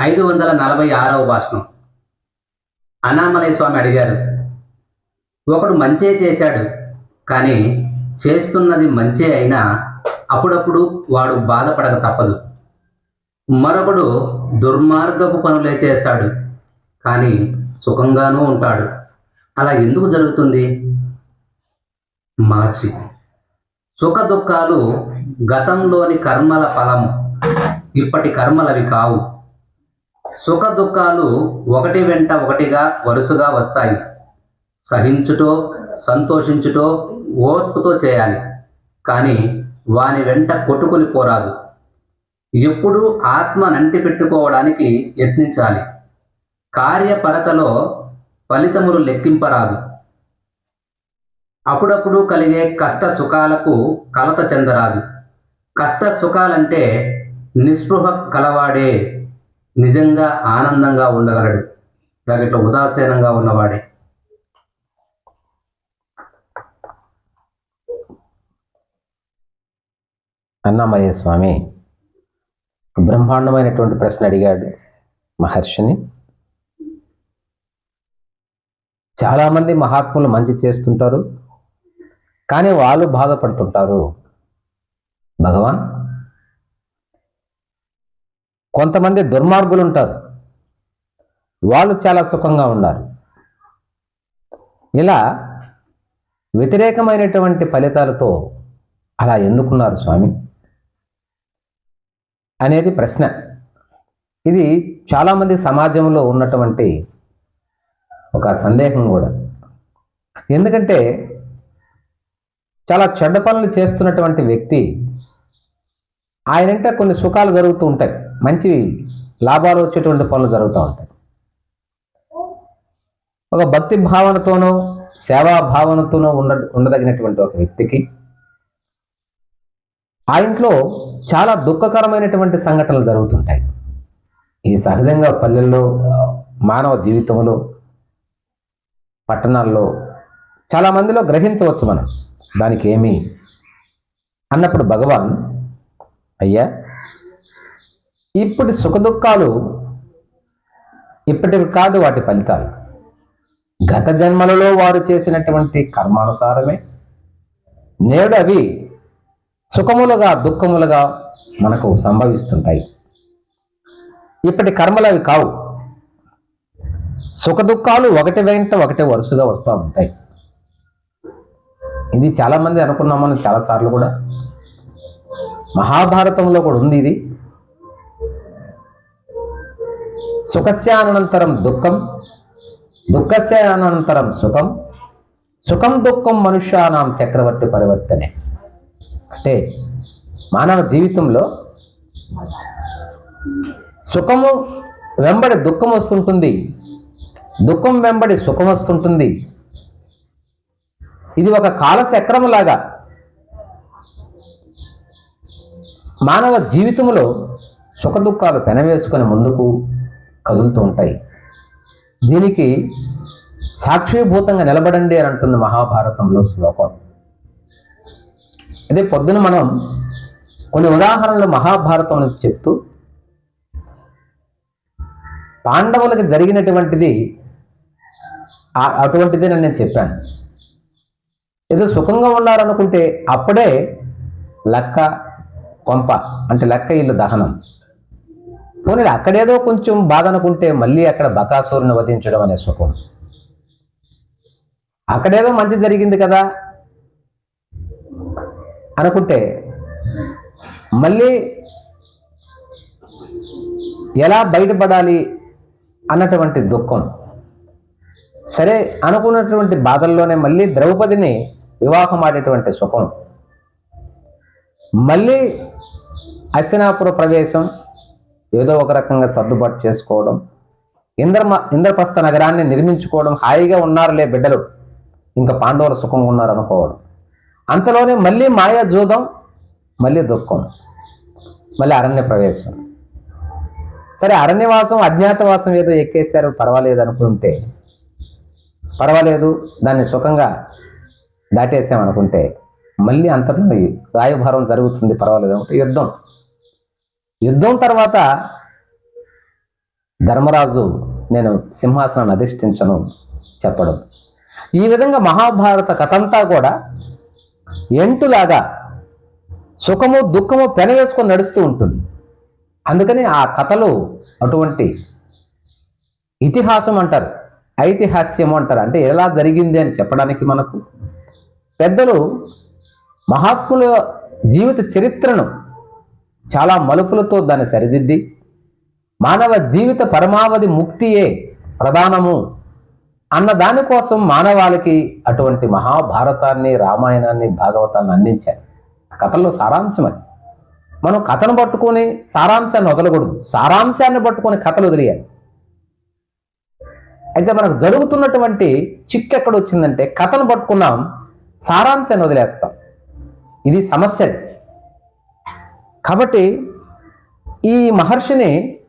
ఐదు వందల నలభై ఆరవ భాషణం. అనామలయ స్వామి అడిగారు ఒకడు మంచే చేశాడు కానీ చేస్తున్నది మంచే అయినా అప్పుడప్పుడు వాడు బాధపడక తప్పదు. మరొకడు దుర్మార్గపు పనులే చేస్తాడు కానీ సుఖంగానూ ఉంటాడు. అలా ఎందుకు జరుగుతుంది? మార్చి సుఖ దుఃఖాలు గతంలోని కర్మల ఫలము ఇప్పటి కర్మలవి కావు. సుఖ దుఃఖాలు ఒకటి వెంట ఒకటిగా వరుసగా వస్తాయి. సహించుటో సంతోషించుటో ఓర్పుతో చేయాలి. కానీ వాని వెంట కొట్టుకుని పోరాదు. ఎప్పుడూ ఆత్మ నంటి పెట్టుకోవడానికి యత్నించాలి. కార్యపరతలో ఫలితములు లెక్కింపరాదు. అప్పుడప్పుడు కలిగే కష్ట సుఖాలకు కలత చెందరాదు. కష్ట సుఖాలంటే నిస్పృహ కలవాడే నిజంగా ఆనందంగా ఉండగలడు. లేకపోతే ఉదాసీనంగా ఉన్నవాడే. అన్నామయ్య స్వామి బ్రహ్మాండమైనటువంటి ప్రశ్న అడిగాడు మహర్షిని. చాలామంది మహాత్ములు మంచి చేస్తుంటారు కానీ వాళ్ళు బాధపడుతుంటారు. భగవాన్ కొంతమంది దుర్మార్గులు ఉంటారు వాళ్ళు చాలా సుఖంగా ఉన్నారు. ఇలా వ్యతిరేకమైనటువంటి ఫలితాలతో అలా ఎందుకున్నారు స్వామి? అనేది ప్రశ్న. ఇది చాలామంది సమాజంలో ఉన్నటువంటి ఒక సందేహం కూడా. ఎందుకంటే చాలా చెడ్డ పనులు చేస్తున్నటువంటి వ్యక్తి ఆయనంటే కొన్ని సుఖాలు జరుగుతూ ఉంటాయి. మంచి లాభాలు వచ్చేటువంటి పనులు జరుగుతూ ఉంటాయి. ఒక భక్తి భావనతోనో సేవా భావనతోనో ఉండ ఉండదగినటువంటి ఒక వ్యక్తికి ఆ ఇంట్లో చాలా దుఃఖకరమైనటువంటి సంఘటనలు జరుగుతుంటాయి. ఇది సహజంగా పల్లెల్లో మానవ జీవితంలో పట్టణాల్లో చాలా మందిలో గ్రహించవచ్చు మనం. దానికి ఏమి? అన్నప్పుడు భగవాన్ అయ్యా ఇప్పటి సుఖదుఖాలు ఇప్పటివి కాదు వాటి ఫలితాలు. గత జన్మలలో వారు చేసినటువంటి కర్మానుసారమే. నేడు అవి సుఖములుగా దుఃఖములుగా మనకు సంభవిస్తుంటాయి. ఇప్పటి కర్మలు అవి కావు. సుఖదుఖాలు ఒకటి వెంట ఒకటి వరుసగా వస్తూ ఉంటాయి. ఇది చాలామంది అనుకున్నామని చాలాసార్లు కూడా. మహాభారతంలో కూడా ఉంది ఇది. సుఖస్యానంతరం దుఃఖం దుఃఖస్యానంతరం సుఖం సుఖం దుఃఖం మనుష్యానాం చక్రవర్తి పరివర్తనే. అంటే మానవ జీవితంలో సుఖము వెంబడి దుఃఖం వస్తుంటుంది దుఃఖం వెంబడి సుఖం వస్తుంటుంది. ఇది ఒక కాలచక్రములాగా మానవ జీవితంలో సుఖ దుఃఖాలు పెనవేసుకొని ముందుకు కదులుతూ ఉంటాయి. దీనికి సాక్షిభూతంగా నిలబడండి అని అంటుంది మహాభారతంలో శ్లోకం. అదే పొద్దున మనం కొన్ని ఉదాహరణలు మహాభారతం చెప్తూ పాండవులకు జరిగినటువంటిది అటువంటిది నన్ను నేను చెప్పాను. ఏదో సుఖంగా ఉన్నారనుకుంటే అప్పుడే లక్క కొంప అంటే లక్క ఇల్లు దహనం. పోనీ అక్కడేదో కొంచెం బాధ అనుకుంటే మళ్ళీ అక్కడ బకాసూరుని వధించడం అనే సుఖం. అక్కడేదో మంచి జరిగింది కదా అనుకుంటే మళ్ళీ ఎలా బయటపడాలి అన్నటువంటి దుఃఖం. సరే అనుకున్నటువంటి బాధల్లోనే మళ్ళీ ద్రౌపదిని వివాహం ఆడేటువంటి సుఖం. మళ్ళీ హస్తినాపుర ప్రవేశం. ఏదో ఒక రకంగా సర్దుబాటు చేసుకోవడం ఇంద్రమ ఇంద్రప్రస్థ నగరాన్ని నిర్మించుకోవడం హాయిగా ఉన్నారులే బిడ్డలు. ఇంకా పాండవులు సుఖంగా ఉన్నారు అనుకోవడం అంతలోనే మళ్ళీ మాయా జూదం మళ్ళీ దుఃఖం మళ్ళీ అరణ్య ప్రవేశం. సరే అరణ్యవాసం అజ్ఞాతవాసం ఏదో ఎక్కేశారు పర్వాలేదు అనుకుంటే పర్వాలేదు దాన్ని సుఖంగా దాటేసాం అనుకుంటే మళ్ళీ అంతలో రాయభారం జరుగుతుంది పర్వాలేదు అనుకుంటే యుద్ధం. యుద్ధం తర్వాత ధర్మరాజు నేను సింహాసనాన్ని అధిష్ఠించను చెప్పడం. ఈ విధంగా మహాభారత కథంతా కూడా ఎంటులాగా సుఖము దుఃఖము పెనవేసుకొని నడుస్తూ ఉంటుంది. అందుకని ఆ కథలు అటువంటి ఇతిహాసం అంటారు ఐతిహాస్యం అంటారు. అంటే ఎలా జరిగింది అని చెప్పడానికి మనకు పెద్దలు మహాత్ముల జీవిత చరిత్రను చాలా మలుపులతో దాన్ని సరిదిద్ది. మానవ జీవిత పరమావధి ముక్తియే ప్రధానము అన్న దానికోసం మానవాళికి అటువంటి మహాభారతాన్ని రామాయణాన్ని భాగవతాన్ని అందించారు. ఆ కథల్లో సారాంశం అది. మనం కథను పట్టుకొని సారాంశాన్ని వదలకూడదు. సారాంశాన్ని పట్టుకొని కథలు వదిలేయాలి. అయితే మనకు జరుగుతున్నటువంటి చిక్కు ఎక్కడ వచ్చిందంటే కథను పట్టుకున్నాం సారాంశాన్ని వదిలేస్తాం. ఇది సమస్య కాబట్టి ఈ మహర్షిని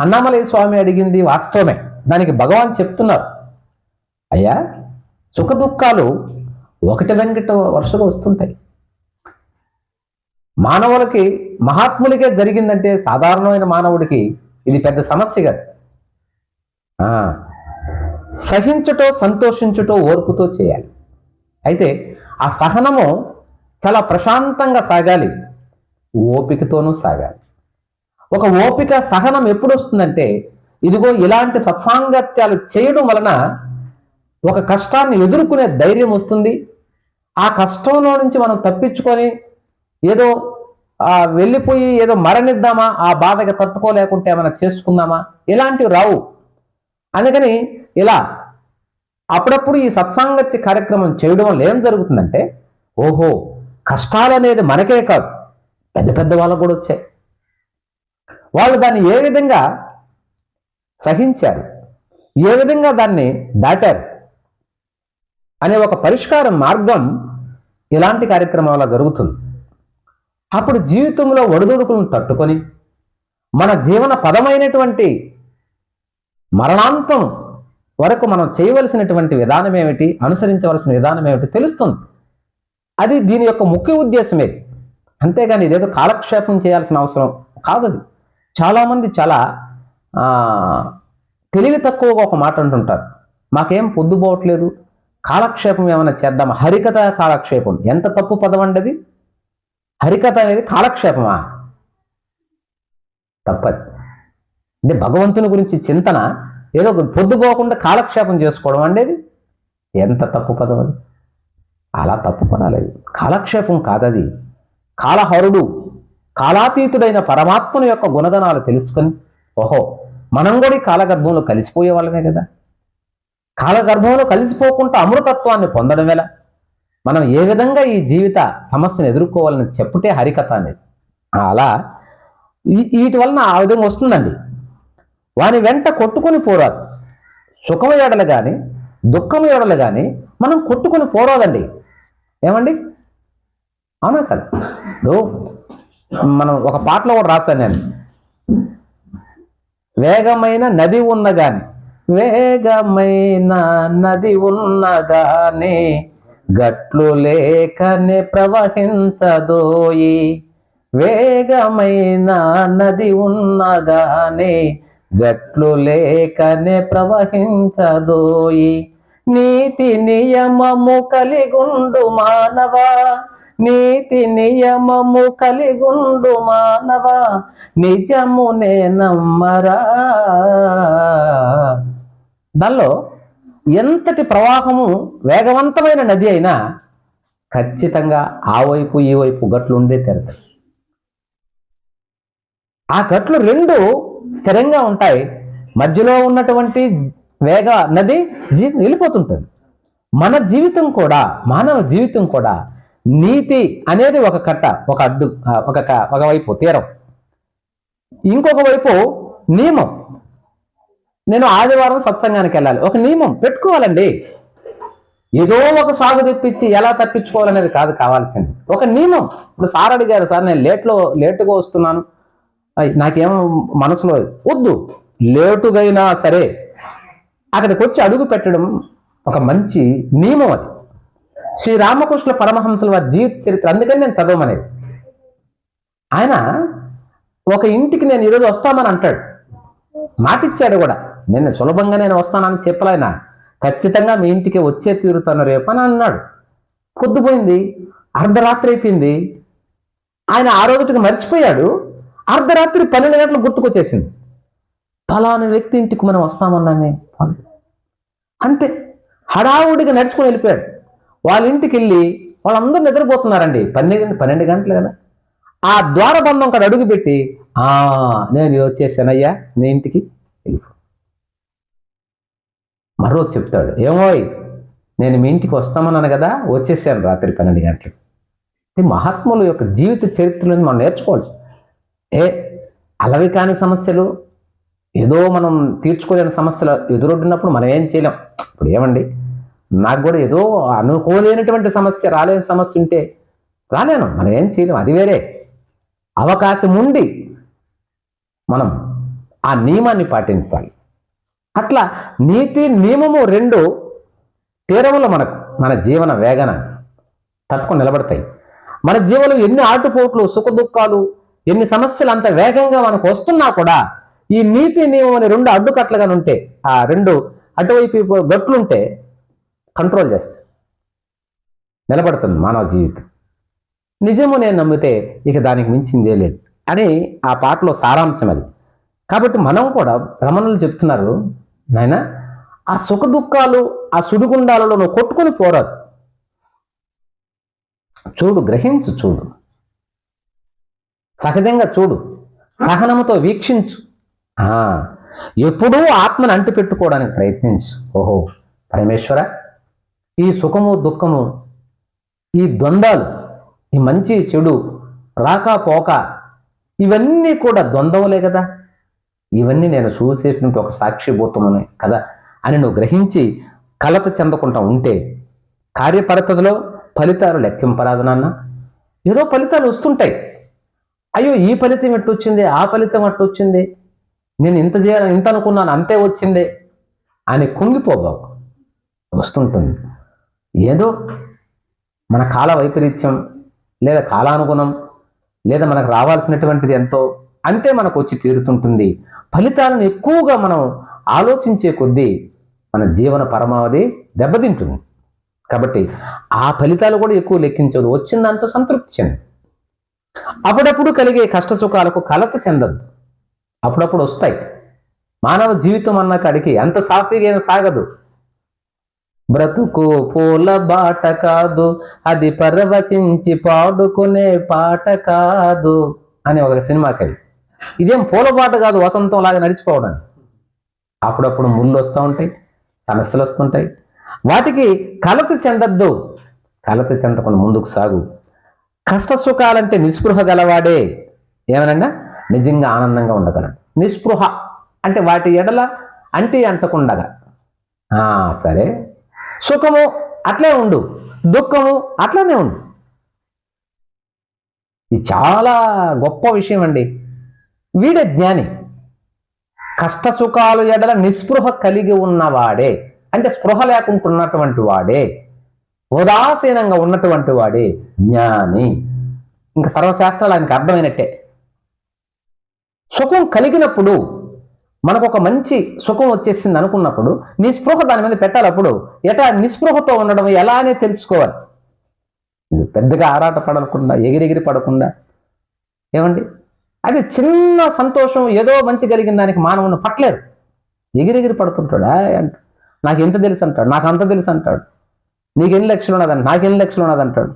అన్నామలయ స్వామి అడిగింది వాస్తవమే. దానికి భగవాన్ చెప్తున్నారు. అయ్యా సుఖ దుఃఖాలు ఒకటి వెంకట వరుసగా వస్తుంటాయి. మానవులకి మహాత్ములకే జరిగిందంటే సాధారణమైన మానవుడికి ఇది పెద్ద సమస్య కాదు. సహించుటో సంతోషించుటో ఓర్పుతో చేయాలి. అయితే ఆ సహనము చాలా ప్రశాంతంగా సాగాలి. ఓపికతోనూ సాగాలి. ఒక ఓపిక సహనం ఎప్పుడు వస్తుందంటే ఇదిగో ఇలాంటి సత్సాంగత్యాలు చేయడం వలన ఒక కష్టాన్ని ఎదుర్కొనే ధైర్యం వస్తుంది. ఆ కష్టంలో నుంచి మనం తప్పించుకొని ఏదో వెళ్ళిపోయి ఏదో మరణిద్దామా ఆ బాధకి తట్టుకోలేకుంటే ఏమైనా చేసుకుందామా ఇలాంటివి రావు. అందుకని ఇలా అప్పుడప్పుడు ఈ సత్సాంగత్య కార్యక్రమం చేయడం వల్ల ఏం జరుగుతుందంటే ఓహో కష్టాలు అనేది మనకే కాదు. పెద్ద పెద్ద వాళ్ళకు కూడా వచ్చాయి. వాళ్ళు దాన్ని ఏ విధంగా సహించారు? ఏ విధంగా దాన్ని దాటారు? అనే ఒక పరిష్కార మార్గం ఇలాంటి కార్యక్రమం జరుగుతుంది. అప్పుడు జీవితంలో ఒడిదుడుకులను తట్టుకొని మన జీవన పదమైనటువంటి మరణాంతం వరకు మనం చేయవలసినటువంటి విధానం ఏమిటి అనుసరించవలసిన విధానం ఏమిటి తెలుస్తుంది. అది దీని యొక్క ముఖ్య ఉద్దేశమే అంతేగాని ఇదేదో కాలక్షేపం చేయాల్సిన అవసరం కాదు అది చాలామంది చాలా తెలివి తక్కువగా ఒక మాట అంటుంటారు. మాకేం పొద్దుపోవట్లేదు కాలక్షేపం ఏమైనా చేద్దామా హరికథ కాలక్షేపం. ఎంత తప్పు పదం అండి అది? హరికథ అనేది కాలక్షేపమా? తప్పది. అంటే భగవంతుని గురించి చింతన ఏదో ఒక పొద్దుపోకుండా కాలక్షేపం చేసుకోవడం అండేది ఎంత తప్పు పదం అది? అలా తప్పు పదాలు కాలక్షేపం కాదది. కాలహరుడు కాలాతీతుడైన పరమాత్మను యొక్క గుణగణాలు తెలుసుకొని ఓహో మనం కూడా కాలగర్భంలో కలిసిపోయే వాళ్ళమే కదా? కాలగర్భంలో కలిసిపోకుండా అమృతత్వాన్ని పొందడం ఎలా? మనం ఏ విధంగా ఈ జీవిత సమస్యను ఎదుర్కోవాలని చెప్పుటే హరికథ అనేది. అలా వీటి వలన ఆ విధంగా వస్తుందండి. వాని వెంట కొట్టుకొని పోరాదు. సుఖము ఏడలు కానీ దుఃఖము ఏడలు కానీ మనం కొట్టుకొని పోరాదండి. ఏమండి? అవునా కదా? ఇప్పుడు మనం ఒక పాటలో కూడా రాశాను నేను. వేగమైన నది ఉన్నగాని వేగమైన నది ఉన్నగానే గట్లు లేకనే ప్రవహించదోయి. వేగమైన నది ఉన్నగానే గట్లు లేకనే ప్రవహించదోయి. నీతి నియమము కలిగుండు మానవా? నీతి నియమము కలిగుండు మానవ నిజమునే నమ్మరా దానిలో ఎంతటి ప్రవాహము వేగవంతమైన నది అయినా ఖచ్చితంగా ఆ వైపు ఈ వైపు గట్లు ఉండే తెరదు ఆ గట్లు రెండు స్థిరంగా ఉంటాయి. మధ్యలో ఉన్నటువంటి వేగ నది జీ వెళ్ళిపోతుంటుంది మన జీవితం కూడా మానవ జీవితం కూడా నీతి అనేది ఒక కట్ట ఒక అడ్డు ఒక ఒకవైపు తీరం. ఇంకొక వైపు నియమం. నేను ఆదివారం సత్సంగానికి వెళ్ళాలి. ఒక నియమం పెట్టుకోవాలండి. ఏదో ఒక సాగు తెప్పించి ఎలా తప్పించుకోవాలనేది కాదు కావాల్సింది. ఒక నియమం. ఇప్పుడు సార్ అడిగారు సార్ నేను లేట్లో లేటుగా వస్తున్నాను. నాకేం నాకేమో మనసులో వద్దు. లేటుగైనా సరే అక్కడికి వచ్చి అడుగు పెట్టడం ఒక మంచి నియమం అది. శ్రీ రామకృష్ణ పరమహంసుల వారి జీవిత చరిత్ర. అందుకని నేను చదవమనేది. ఆయన ఒక ఇంటికి నేను ఈరోజు వస్తామని అంటాడు. మాటిచ్చాడు కూడా. నేను సులభంగా నేను వస్తానని చెప్పలేనా ఖచ్చితంగా మీ ఇంటికి వచ్చే తీరుతాను రేపు అని అన్నాడు. పొద్దుపోయింది. అర్ధరాత్రి అయిపోయింది. ఆయన ఆ రోజుకి మర్చిపోయాడు. అర్ధరాత్రి పన్నెండు గంటలు గుర్తుకొచ్చేసింది. ఫలానా వ్యక్తి ఇంటికి మనం వస్తామన్నామే. అంతే. హడావుడిగా నడుచుకొని వెళ్ళిపోయాడు. వాళ్ళ ఇంటికి వెళ్ళి వాళ్ళందరూ నిద్రపోతున్నారండి. పన్నెండు పన్నెండు గంటలు కదా. ఆ ద్వారబంధం అక్కడ అడుగుపెట్టి ఆ నేను వచ్చేసానయ్యా నీ ఇంటికి వెళ్ళిపో. మరో చెప్తాడు ఏమోయ్ నేను మీ ఇంటికి వస్తామన్నాను కదా వచ్చేసాను రాత్రి పన్నెండు గంటలు ఈ మహాత్ముల యొక్క జీవిత చరిత్రలోని మనం నేర్చుకోవాల్సి ఏ అలవి కాని సమస్యలు ఏదో మనం తీర్చుకోలేని సమస్యలు ఎదురొడ్డినప్పుడు మనం ఏం చేయలేం. ఇప్పుడు ఏమండి? నాకు కూడా ఏదో అనుకోలేనటువంటి సమస్య రాలేని సమస్య ఉంటే రాలేను. మనం ఏం చేయలేం. అది వేరే. అవకాశం ఉండి మనం ఆ నియమాన్ని పాటించాలి. అట్లా నీతి నియమము రెండు తీరములు మనకు మన జీవన వేగన తక్కువ నిలబడతాయి. మన జీవనం ఎన్ని ఆటుపోట్లు సుఖ దుఃఖాలు ఎన్ని సమస్యలు అంత వేగంగా మనకు వస్తున్నా కూడా ఈ నీతి నియమం అనే రెండు అడ్డుకట్లుగా ఉంటే ఆ రెండు అటువైపు గట్లుంటే కంట్రోల్ చేస్తాయి. నిలబడుతుంది మానవ జీవితం. నిజము నేను నమ్మితే ఇక దానికి మించిందే లేదు అని ఆ పాటలో సారాంశం అది. కాబట్టి మనం కూడా రమణులు చెప్తున్నారు నాయన ఆ సుఖ దుఃఖాలు ఆ సుడిగుండాలలో నువ్వు కొట్టుకొని పోరాదు. చూడు గ్రహించు చూడు. సహజంగా చూడు. సహనముతో వీక్షించు. ఆ, ఎప్పుడూ ఆత్మను అంటిపెట్టుకోవడానికి ప్రయత్నించు. ఓహో పరమేశ్వర ఈ సుఖము దుఃఖము ఈ ద్వంద్వాలు ఈ మంచి చెడు రాక పోక ఇవన్నీ కూడా ద్వంద్వలే కదా. ఇవన్నీ నేను చూసేటువంటి ఒక సాక్షిభూతమని కదా అని నువ్వు గ్రహించి కలత చెందకుండా ఉంటే కార్యపరతలో ఫలితాలు లెక్కింపరాదు నాన్న. ఏదో ఫలితాలు వస్తుంటాయి. అయ్యో ఈ ఫలితం ఎట్టు వచ్చింది ఆ ఫలితం అట్టు వచ్చింది నేను ఇంత చేయాలని ఇంత అనుకున్నాను అంతే వచ్చిందే అని కుంగిపోబావు వస్తుంటుంది. ఏదో మన కాల వైపరీత్యం లేదా కాలానుగుణం లేదా మనకు రావాల్సినటువంటిది ఎంతో అంతే మనకు వచ్చి తీరుతుంటుంది. ఫలితాలను ఎక్కువగా మనం ఆలోచించే కొద్దీ మన జీవన పరమావధి దెబ్బతింటుంది. కాబట్టి ఆ ఫలితాలు కూడా ఎక్కువ లెక్కించదు. వచ్చిందంతా సంతృప్తి చెంది. అప్పుడప్పుడు కలిగే కష్ట సుఖాలకు కలత చెందద్దు అప్పుడప్పుడు వస్తాయి. మానవ జీవితం అన్న కాడికి అంత సాఫీగా సాగదు. బ్రతుకు పూల బాట కాదు అది పరవశించి పాడుకునే పాట కాదు అని ఒక సినిమాకి ఇదేం పూల పాట కాదు వసంతం లాగా నడిచిపోవడం. అప్పుడప్పుడు ముళ్ళు వస్తూ ఉంటాయి సమస్యలు వస్తుంటాయి వాటికి కలత చెందద్దు. కలత చెందకుండా ముందుకు సాగు. కష్ట సుఖాలంటే నిస్పృహ గలవాడే. ఏమనన్నా నిజంగా ఆనందంగా ఉండగలడు. నిస్పృహ అంటే వాటి ఎడల అంటే అంటకుండగా. ఆ, సరే. సుఖము అట్లే ఉండు దుఃఖము అట్లనే ఉండు. ఇది చాలా గొప్ప విషయం అండి వీడే జ్ఞాని. కష్ట సుఖాలు ఎడల నిస్పృహ కలిగి ఉన్నవాడే. అంటే స్పృహ లేకుంటున్నటువంటి వాడే. ఉదాసీనంగా ఉన్నటువంటి వాడే జ్ఞాని. ఇంకా సర్వశాస్త్రాలు ఆయనకు అర్థమైనట్టే. సుఖం కలిగినప్పుడు మనకు ఒక మంచి సుఖం వచ్చేసింది అనుకున్నప్పుడు నిస్పృహ దాని మీద పెట్టాలప్పుడు ఎటా నిస్పృహతో ఉండడం ఎలానే తెలుసుకోవాలి. పెద్దగా ఆరాట పడకుండా ఎగిరెగిరి పడకుండా ఏమండి? అది చిన్న సంతోషం ఏదో మంచి కలిగిన దానికి మానవుని పట్టలేదు ఎగిరెగిరి పడుతుంటాడు అంట నాకు ఎంత తెలుసు అంటాడు నాకు అంత తెలుసు అంటాడు. నీకు ఎన్ని లక్షలు ఉన్నదని నాకు ఎన్ని లక్షలు ఉన్నదంటాడు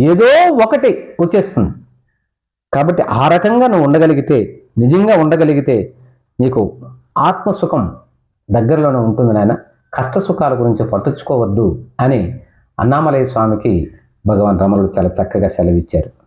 ఏదో ఒకటి వచ్చేస్తుంది. కాబట్టి ఆ రకంగా నువ్వు ఉండగలిగితే నిజంగా ఉండగలిగితే నీకు ఆత్మసుఖం దగ్గరలోనే ఉంటుంది నాయన. కష్ట సుఖాల గురించి పట్టించుకోవద్దు అని అన్నామలయ స్వామికి భగవాన్ రమణుడు చాలా చక్కగా సెలవిచ్చారు.